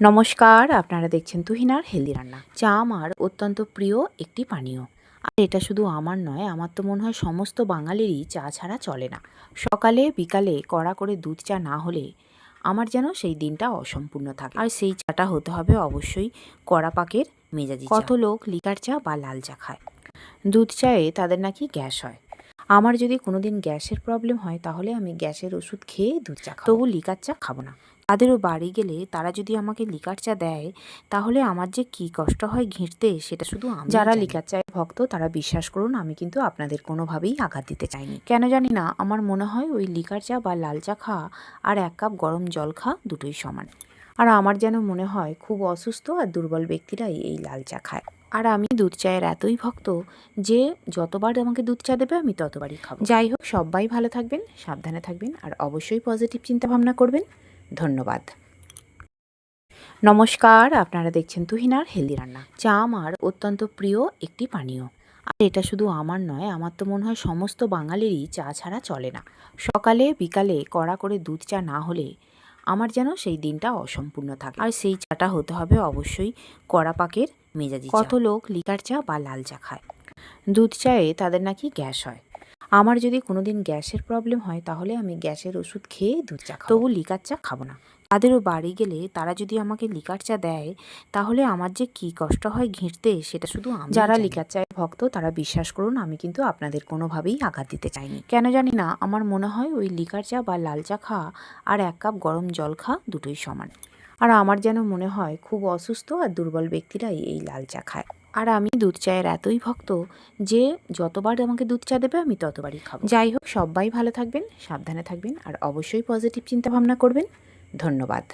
নমস্কার আপনারা দেখছেন তুহিনার হেলদি রান্না। চা আমার অত্যন্ত প্রিয় একটি পানীয়। আর এটা শুধু আমার নয় আমার তো মনে হয় সমস্ত বাঙালিরই চা ছাড়া চলে না। সকালে বিকালে কড়া করে দুধ চা না হলে আমার যেন সেই দিনটা অসম্পূর্ণ থাকে। আর সেই চাটা হতে হবে অবশ্যই কড়া পাকের মেজাজি কত লোক লিকার চা বা লাল চা খায়? দুধ চায়ে তাদের নাকি গ্যাস হয়। আমার যদি কোনোদিন গ্যাসের প্রবলেম হয় তাহলে আমি গ্যাসের ওষুধ খেয়ে দুধ চা খাব। তবু লিকার চা খাব না। তাদেরও বাড়ি গেলে তারা যদি আমাকে লিকার চা দেয় তাহলে আমার যে কি কষ্ট হয় ঘিঁটতে সেটা শুধু আমি যারা লিকার চায়ের ভক্ত তারা বিশ্বাস করুন আমি কিন্তু আপনাদের কোনোভাবেই আঘাত দিতে চাইনি। কেন জানি না আমার মনে হয় ওই লিকার চা বা লাল চা খাওয়া আর এক কাপ গরম জল খাওয়া দুটোই সমান। আর আমার যেন মনে হয় খুব অসুস্থ আর দুর্বল ব্যক্তিরাই এই লাল চা খায়। আর আমি দুধ চায়ের এতই ভক্ত যে যতবার আমাকে দুধ চা দেবে আমি ততবারই খাব। যাই হোক, সবাই ভালো থাকবেন, সাবধানে থাকবেন আর অবশ্যই পজিটিভ চিন্তা ভাবনা করবেন। ধন্যবাদ। নমস্কার, আপনারা দেখছেন তুহিনার হেলদি রান্না। চা আমার অত্যন্ত প্রিয় একটি পানীয়। আর এটা শুধু আমার নয়, আমার তো মনে হয় সমস্ত বাঙালিরই চা ছাড়া চলে না। সকালে, বিকালে কড়া করে দুধ চা না হলে আমার যেন সেই দিনটা অসম্পূর্ণ থাকে। আর সেই চাটা হতে হবে অবশ্যই কড়া পাকের মেজাজি কত লোক লিকার চা বা লাল চা খায়? দুধ চায়ে তাদের নাকি গ্যাস হয়। আমার যদি কোনোদিন গ্যাসের প্রবলেম হয় তাহলে আমি গ্যাসের ওষুধ খেয়ে দুধ চা তবু লিকার চা খাব না। তাদেরও বাড়ি গেলে তারা যদি আমাকে লিকার চা দেয় তাহলে আমার যে কি কষ্ট হয় ঘিঁটতে সেটা শুধু যারা লিকার চায়ের ভক্ত তারা বিশ্বাস করুন আমি কিন্তু আপনাদের কোনোভাবেই আঘাত দিতে চাইনি। কেন জানি না আমার মনে হয় ওই লিকার চা বা লাল চা খাওয়া আর এক কাপ গরম জল খাওয়া দুটোই সমান। আর আমার যেন মনে হয় খুব অসুস্থ আর দুর্বল ব্যক্তিরাই এই লাল চা খায়। আর আমি দুধ চায়ের এতই ভক্ত যে যতবার আমাকে দুধ চা দেবে আমি ততবারই খাব। যাই হোক, সবাই ভালো থাকবেন, সাবধানে থাকবেন আর অবশ্যই পজিটিভ চিন্তা ভাবনা করবেন। ধন্যবাদ।